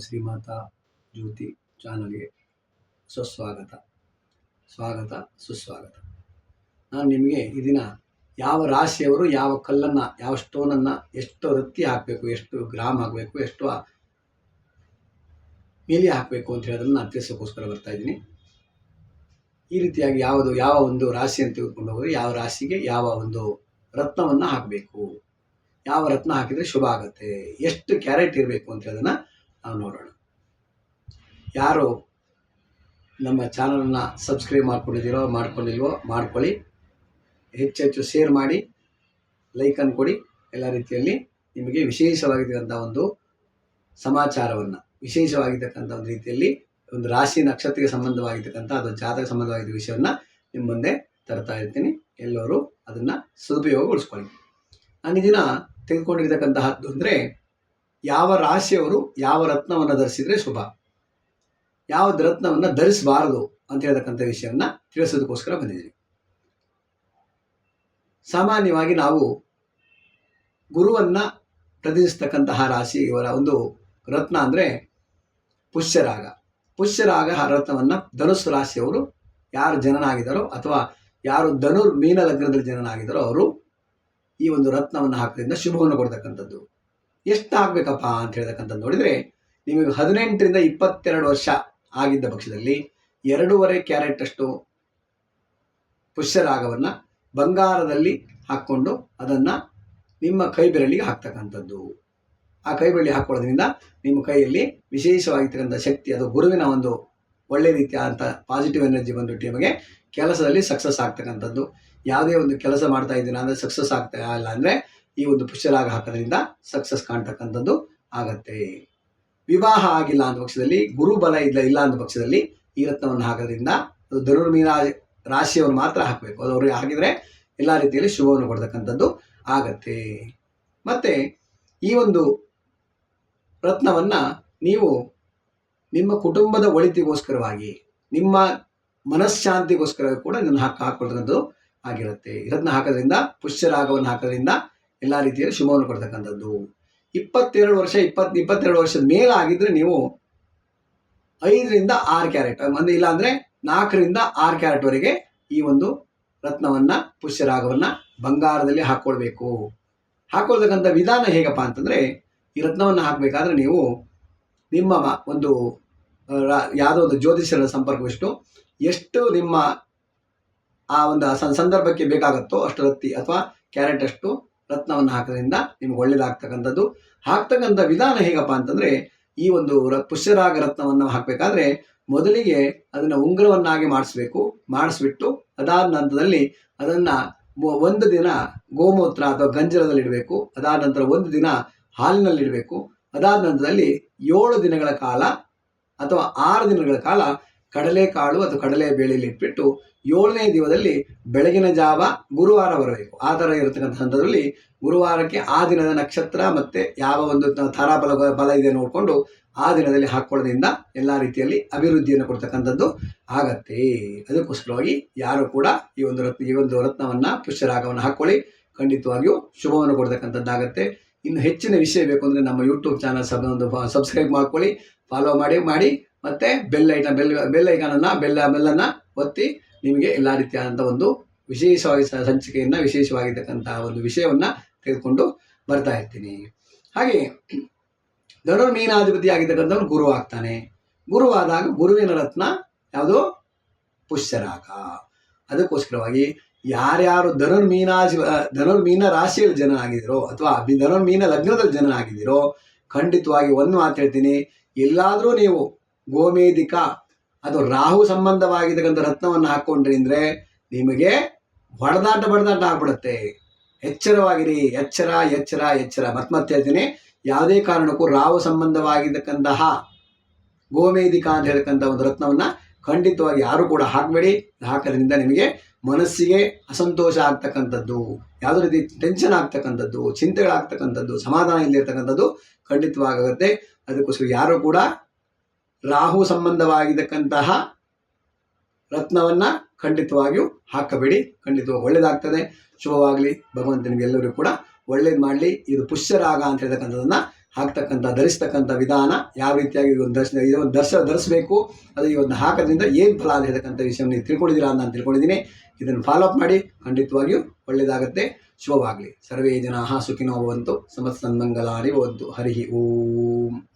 ಶ್ರೀಮಾತಾ ಜ್ಯೋತಿ ಚಾನಲ್ಗೆ ಸುಸ್ವಾಗತ. ಸ್ವಾಗತ, ಸುಸ್ವಾಗತ. ನಾನು ನಿಮಗೆ ಈ ದಿನ ಯಾವ ರಾಶಿಯವರು, ಯಾವ ಕಲ್ಲನ್ನು, ಯಾವ ಸ್ಟೋನನ್ನು ಎಷ್ಟು ವೃತ್ತಿ ಹಾಕಬೇಕು, ಎಷ್ಟು ಗ್ರಾಮ್ ಹಾಕಬೇಕು, ಎಷ್ಟು ಮೇಲೆ ಹಾಕಬೇಕು ಅಂತ ಹೇಳೋದನ್ನು ನಾನು ತಿಳಿಸೋಕ್ಕೋಸ್ಕರ ಬರ್ತಾ ಇದ್ದೀನಿ. ಈ ರೀತಿಯಾಗಿ ಯಾವುದು, ಯಾವ ಒಂದು ರಾಶಿಯನ್ನು ತೆಗೆದುಕೊಂಡು ಹೋದರೆ ಯಾವ ರಾಶಿಗೆ ಯಾವ ಒಂದು ರತ್ನವನ್ನು ಹಾಕಬೇಕು? ಯಾವ ರತ್ನ ಹಾಕಿದರೆ ಶುಭ ಆಗುತ್ತೆ? ಎಷ್ಟು ಕ್ಯಾರೆಟ್ ಇರಬೇಕು ಅಂತ ಹೇಳೋದನ್ನು ನಾವು ನೋಡೋಣ. ಯಾರು ನಮ್ಮ ಚಾನಲನ್ನು ಸಬ್ಸ್ಕ್ರೈಬ್ ಮಾಡ್ಕೊಂಡಿದ್ದೀರೋ, ಮಾಡ್ಕೊಂಡಿಲ್ವೋ, ಮಾಡ್ಕೊಳ್ಳಿ. ಹೆಚ್ಚೆಚ್ಚು ಹೆಚ್ಚು ಶೇರ್ ಮಾಡಿ ಲೈಕನ್ನು ಕೊಡಿ. ಎಲ್ಲ ರೀತಿಯಲ್ಲಿ ನಿಮಗೆ ವಿಶೇಷವಾಗಿರ್ತಕ್ಕಂಥ ಒಂದು ಸಮಾಚಾರವನ್ನು, ವಿಶೇಷವಾಗಿರ್ತಕ್ಕಂಥ ಒಂದು ರೀತಿಯಲ್ಲಿ ಒಂದು ರಾಶಿ ನಕ್ಷತ್ರಕ್ಕೆ ಸಂಬಂಧವಾಗಿರ್ತಕ್ಕಂಥ ಅದು ಜಾತಕ ಸಂಬಂಧವಾಗಿದ್ದ ವಿಷಯವನ್ನು ನಿಮ್ಮ ಮುಂದೆ ತರ್ತಾ ಇರ್ತೀನಿ. ಎಲ್ಲರೂ ಅದನ್ನು ಸದುಪಯೋಗಗೊಳಿಸ್ಕೊಳ್ಳಿ ನಾನು ಈ ದಿನ ತೆಗೆದುಕೊಂಡಿರ್ತಕ್ಕಂತಹದ್ದು ಅಂದರೆ ಯಾವ ರಾಶಿಯವರು ಯಾವ ರತ್ನವನ್ನು ಧರಿಸಿದರೆ ಶುಭ. ಯಾವ ರತ್ನವನ್ನು ಧರಿಸಬಾರದು ಅಂತ ಹೇಳ್ತಕ್ಕಂಥ ವಿಷಯವನ್ನು ತಿಳಿಸೋದಕ್ಕೋಸ್ಕರ ಬಂದಿದ್ದೀನಿ ಸಾಮಾನ್ಯವಾಗಿ ನಾವು ಗುರುವನ್ನು ಪ್ರತಿನಿಧಿಸ್ತಕ್ಕಂತಹ ರಾಶಿ ಇವರ ಒಂದು ರತ್ನ ಅಂದರೆ ಪುಷ್ಯರಾಗ. ಪುಷ್ಯರಾಗ ಆ ರತ್ನವನ್ನು ಧನುಸ್ಸು ರಾಶಿಯವರು ಯಾರು ಜನನಾಗಿದ್ದಾರೋ ಅಥವಾ ಯಾರು ಧನುರ್ ಮೀನ ಲಗ್ನದಲ್ಲಿ ಜನನಾಗಿದ್ದಾರೋ ಅವರು ಈ ಒಂದು ರತ್ನವನ್ನು ಹಾಕೋದ್ರಿಂದ ಶುಭವನ್ನು ಕೊಡ್ತಕ್ಕಂಥದ್ದು. ಎಷ್ಟು ಹಾಕಬೇಕಪ್ಪ ಅಂತ ಹೇಳ್ತಕ್ಕಂಥದ್ದು ನೋಡಿದರೆ, ನಿಮಗೆ ಹದಿನೆಂಟರಿಂದ ಇಪ್ಪತ್ತೆರಡು ವರ್ಷ ಆಗಿದ್ದ ಪಕ್ಷದಲ್ಲಿ ಎರಡೂವರೆ ಕ್ಯಾರೆಟ್ ಅಷ್ಟು ಪುಷ್ಯರಾಗವನ್ನು ಬಂಗಾರದಲ್ಲಿ ಹಾಕ್ಕೊಂಡು ಅದನ್ನು ನಿಮ್ಮ ಕೈ ಬೆರಳಿಗೆ ಹಾಕ್ತಕ್ಕಂಥದ್ದು. ಆ ಕೈ ಬೆರಳಿ ಹಾಕೊಳ್ಳೋದ್ರಿಂದ ನಿಮ್ಮ ಕೈಯಲ್ಲಿ ವಿಶೇಷವಾಗಿರ್ತಕ್ಕಂಥ ಶಕ್ತಿ, ಅದು ಗುರುವಿನ ಒಂದು ಒಳ್ಳೆ ರೀತಿಯಾದಂಥ ಪಾಸಿಟಿವ್ ಎನರ್ಜಿ ಬಂದುಬಿಟ್ಟು ನಿಮಗೆ ಕೆಲಸದಲ್ಲಿ ಸಕ್ಸಸ್ ಆಗ್ತಕ್ಕಂಥದ್ದು. ಯಾವುದೇ ಒಂದು ಕೆಲಸ ಮಾಡ್ತಾ ಇದ್ದೀರಾ ಅಂದರೆ ಸಕ್ಸಸ್ ಆಗ್ತಾ ಇಲ್ಲ ಅಂದರೆ ಈ ಒಂದು ಪುಷ್ಯರಾಗ ಹಾಕೋದ್ರಿಂದ ಸಕ್ಸಸ್ ಕಾಣ್ತಕ್ಕಂಥದ್ದು ಆಗತ್ತೆ. ವಿವಾಹ ಆಗಿಲ್ಲ ಅಂದ ಪಕ್ಷದಲ್ಲಿ, ಗುರು ಬಲ ಇಲ್ಲ ಇಲ್ಲ ಅಂದ ಪಕ್ಷದಲ್ಲಿ ಈ ರತ್ನವನ್ನು ಹಾಕೋದ್ರಿಂದ ಅದು ಧನುರ್ಮೀನ ರಾಶಿಯವರು ಮಾತ್ರ ಹಾಕಬೇಕು. ಅದು ಅವ್ರಿಗೆ ಹಾಕಿದರೆ ಎಲ್ಲ ರೀತಿಯಲ್ಲಿ ಶುಭವನ್ನು ಕೊಡ್ತಕ್ಕಂಥದ್ದು ಆಗತ್ತೆ. ಮತ್ತು ಈ ಒಂದು ರತ್ನವನ್ನು ನೀವು ನಿಮ್ಮ ಕುಟುಂಬದ ಒಳಿತಿಗೋಸ್ಕರವಾಗಿ, ನಿಮ್ಮ ಮನಃಶಾಂತಿಗೋಸ್ಕರ ಕೂಡ ಇದನ್ನು ಹಾಕಿ ಹಾಕೊಳ್ತಕ್ಕಂಥದ್ದು ಆಗಿರುತ್ತೆ. ಇದನ್ನು ಹಾಕೋದ್ರಿಂದ ಪುಷ್ಯರಾಗವನ್ನು ಹಾಕೋದ್ರಿಂದ ಎಲ್ಲ ರೀತಿಯಲ್ಲಿ ಶುಭವನ್ನು ಕೊಡ್ತಕ್ಕಂಥದ್ದು. ಇಪ್ಪತ್ತೆರಡು ವರ್ಷ ಇಪ್ಪತ್ತು ಇಪ್ಪತ್ತೆರಡು ವರ್ಷದ ಮೇಲಾಗಿದ್ದರೆ ನೀವು ಐದರಿಂದ ಆರು ಕ್ಯಾರೆಟ್, ಒಂದು ಇಲ್ಲಾಂದರೆ ನಾಲ್ಕರಿಂದ ಆರು ಕ್ಯಾರೆಟ್ವರೆಗೆ ಈ ಒಂದು ರತ್ನವನ್ನು ಪುಷ್ಯರಾಗವನ್ನು ಬಂಗಾರದಲ್ಲಿ ಹಾಕ್ಕೊಳ್ಬೇಕು ಹಾಕೊಳ್ತಕ್ಕಂಥ ವಿಧಾನ ಹೇಗಪ್ಪ ಅಂತಂದರೆ, ಈ ರತ್ನವನ್ನು ಹಾಕಬೇಕಾದ್ರೆ ನೀವು ನಿಮ್ಮ ಒಂದು ಯಾವುದೋ ಒಂದು ಜ್ಯೋತಿಷ್ಯರ ಸಂಪರ್ಕವಿಷ್ಟು ಎಷ್ಟು ನಿಮ್ಮ ಆ ಒಂದು ಸಂದರ್ಭಕ್ಕೆ ಬೇಕಾಗುತ್ತೋ ಅಷ್ಟು ರತ್ತಿ ಅಥವಾ ಕ್ಯಾರೆಟ್ ಅಷ್ಟು ರತ್ನವನ್ನು ಹಾಕೋದ್ರಿಂದ ನಿಮ್ಗೆ ಒಳ್ಳೇದಾಗ್ತಕ್ಕಂಥದ್ದು. ಹಾಕ್ತಕ್ಕಂಥ ವಿಧಾನ ಹೇಗಪ್ಪ ಅಂತಂದರೆ ಈ ಒಂದು ರ, ಪುಷ್ಯರಾಗ ರತ್ನವನ್ನು ಹಾಕಬೇಕಾದ್ರೆ ಮೊದಲಿಗೆ ಅದನ್ನು ಉಂಗುರವನ್ನಾಗಿ ಮಾಡಿಸ್ಬೇಕು. ಮಾಡಿಸ್ಬಿಟ್ಟು ಅದಾದ ನಂತರದಲ್ಲಿ ಅದನ್ನು ಒಂದು ದಿನ ಗೋಮೂತ್ರ ಅಥವಾ ಗಂಜಲದಲ್ಲಿ ಇಡಬೇಕು ಅದಾದ ನಂತರ ಒಂದು ದಿನ ಹಾಲಿನಲ್ಲಿ ಇಡಬೇಕು ಅದಾದ ನಂತರದಲ್ಲಿ ಏಳು ದಿನಗಳ ಕಾಲ ಅಥವಾ ಆರು ದಿನಗಳ ಕಾಲ ಕಡಲೆಕಾಳು ಅಥವಾ ಕಡಲೆ ಬೇಳೆಯಲ್ಲಿ ಇಟ್ಬಿಟ್ಟು ಏಳನೇ ದಿವದಲ್ಲಿ ಬೆಳಗಿನ ಜಾವ ಗುರುವಾರ ಬರಬೇಕು. ಆ ಥರ ಇರತಕ್ಕಂಥ ಹಂತದಲ್ಲಿ ಗುರುವಾರಕ್ಕೆ ಆ ದಿನದ ನಕ್ಷತ್ರ ಮತ್ತು ಯಾವ ಒಂದು ತಾರಾಬಲ ಬಲ ಇದೆ ನೋಡಿಕೊಂಡು ಆ ದಿನದಲ್ಲಿ ಹಾಕ್ಕೊಳ್ಳೋದ್ರಿಂದ ಎಲ್ಲ ರೀತಿಯಲ್ಲಿ ಅಭಿವೃದ್ಧಿಯನ್ನು ಕೊಡ್ತಕ್ಕಂಥದ್ದು ಆಗತ್ತೆ. ಅದಕ್ಕೋಸ್ಕರವಾಗಿ ಯಾರು ಕೂಡ ಈ ಒಂದು ರತ್ನ, ಈ ಒಂದು ರತ್ನವನ್ನು ಪುಷ್ಯರಾಗವನ್ನು ಹಾಕ್ಕೊಳ್ಳಿ ಖಂಡಿತವಾಗಿಯೂ ಶುಭವನ್ನು ಕೊಡ್ತಕ್ಕಂಥದ್ದಾಗತ್ತೆ ಇನ್ನು ಹೆಚ್ಚಿನ ವಿಷಯ ಬೇಕು ಅಂದರೆ ನಮ್ಮ ಯೂಟ್ಯೂಬ್ ಚಾನಲ್ ಸಬ್ ಒಂದು ಸಬ್ಸ್ಕ್ರೈಬ್ ಮಾಡ್ಕೊಳ್ಳಿ ಫಾಲೋ ಮಾಡಿ ಮಾಡಿ. ಮತ್ತು ಬೆಲ್ ಐಟನ್ ಬೆಲ್ ಬೆಲ್ ಐಕಾನನ್ನು, ಬೆಲ್ಲ, ಬೆಲ್ಲನ್ನು ಒತ್ತಿ ನಿಮಗೆ ಎಲ್ಲ ರೀತಿಯಾದಂಥ ಒಂದು ವಿಶೇಷವಾಗಿ ಸಂಚಿಕೆಯನ್ನ ವಿಶೇಷವಾಗಿರ್ತಕ್ಕಂಥ ಒಂದು ವಿಷಯವನ್ನು ತೆಗೆದುಕೊಂಡು ಬರ್ತಾ ಇರ್ತೀನಿ. ಹಾಗೆ ಧನುರ್ಮೀನಾಧಿಪತಿ ಆಗಿರ್ತಕ್ಕಂಥವ್ರು ಗುರು ಆಗ್ತಾನೆ. ಗುರುವಾದಾಗ ಗುರುವಿನ ರತ್ನ ಯಾವುದು? ಪುಷ್ಯರಾಗ. ಅದಕ್ಕೋಸ್ಕರವಾಗಿ ಯಾರ್ಯಾರು ಧನುರ್ಮೀನಾಜಿ ಧನುರ್ಮೀನ ರಾಶಿಯಲ್ಲಿ ಆಗಿದಿರೋ ಅಥವಾ ಧನುರ್ ಮೀನ ಲಗ್ನದಲ್ಲಿ ಜನನಾಗಿದ್ದೀರೋ ಖಂಡಿತವಾಗಿ ಒಂದು ಮಾತು ಹೇಳ್ತೀನಿ. ಎಲ್ಲಾದರೂ ನೀವು ಗೋಮೇಧಿಕ. ಅದು ರಾಹು ಸಂಬಂಧವಾಗಿರ್ತಕ್ಕಂಥ ರತ್ನವನ್ನು ಹಾಕ್ಕೊಂಡ್ರಿ ಅಂದರೆ ನಿಮಗೆ ಹೊಡೆದಾಟ ಬಡದಾಟ ಆಗ್ಬಿಡುತ್ತೆ. ಎಚ್ಚರವಾಗಿರಿ, ಎಚ್ಚರ ಎಚ್ಚರ ಎಚ್ಚರ. ಮತ್ತೆ ಮತ್ತೆ ಹೇಳ್ತೀನಿ, ಯಾವುದೇ ಕಾರಣಕ್ಕೂ ರಾಹು ಸಂಬಂಧವಾಗಿರ್ತಕ್ಕಂತಹ ಗೋಮೇಧಿಕ ಅಂತ ಹೇಳ್ತಕ್ಕಂಥ ಒಂದು ರತ್ನವನ್ನು ಖಂಡಿತವಾಗಿ ಯಾರು ಕೂಡ ಹಾಕಬೇಡಿ. ಹಾಕೋದ್ರಿಂದ ನಿಮಗೆ ಮನಸ್ಸಿಗೆ ಅಸಂತೋಷ ಆಗ್ತಕ್ಕಂಥದ್ದು, ಯಾವುದೇ ರೀತಿ ಟೆನ್ಷನ್ ಆಗ್ತಕ್ಕಂಥದ್ದು, ಚಿಂತೆಗಳಾಗ್ತಕ್ಕಂಥದ್ದು, ಸಮಾಧಾನ ಇಲ್ಲಿರ್ತಕ್ಕಂಥದ್ದು ಖಂಡಿತವಾಗುತ್ತೆ. ಅದಕ್ಕೋಸ್ಕರ ಯಾರು ಕೂಡ ರಾಹು ಸಂಬಂಧವಾಗಿರ್ತಕ್ಕಂತಹ ರತ್ನವನ್ನು ಖಂಡಿತವಾಗಿಯೂ ಹಾಕಬೇಡಿ. ಖಂಡಿತವಾಗಿ ಒಳ್ಳೆಯದಾಗ್ತದೆ ಶುಭವಾಗಲಿ. ಭಗವಂತ ನಿಮಗೆಲ್ಲರಿಗೂ ಕೂಡ ಒಳ್ಳೇದು ಮಾಡಲಿ. ಇದು ಪುಷ್ಯರಾಗ ಅಂತ ಹೇಳ್ತಕ್ಕಂಥದ್ದನ್ನು ಹಾಕ್ತಕ್ಕಂಥ, ಧರಿಸ್ತಕ್ಕಂಥ ವಿಧಾನ ಯಾವ ರೀತಿಯಾಗಿ ಒಂದು ದರ್ಶನ ಇದೊಂದು ದರ್ಶ ಧರಿಸಬೇಕು, ಅದು ಈ ಒಂದು ಹಾಕೋದ್ರಿಂದ ಏನು ಫಲ ಅಂತ ಹೇಳ್ತಕ್ಕಂಥ ವಿಷಯವನ್ನು ನೀವು ತಿಳ್ಕೊಂಡಿದ್ದೀರಾ ಅಂತ ನಾನು ತಿಳ್ಕೊಂಡಿದ್ದೀನಿ. ಇದನ್ನು ಫಾಲೋ ಅಪ್ ಮಾಡಿ. ಖಂಡಿತವಾಗಿಯೂ ಒಳ್ಳೆಯದಾಗುತ್ತೆ ಶುಭವಾಗಲಿ. ಸರ್ವೇ ಜನ ಸುಖಿನೋ ಭವಂತು. ಸಮಸ್ತ ಮಂಗಲಾರಿ ಭವಂತು. ಹರಿ ಓಂ.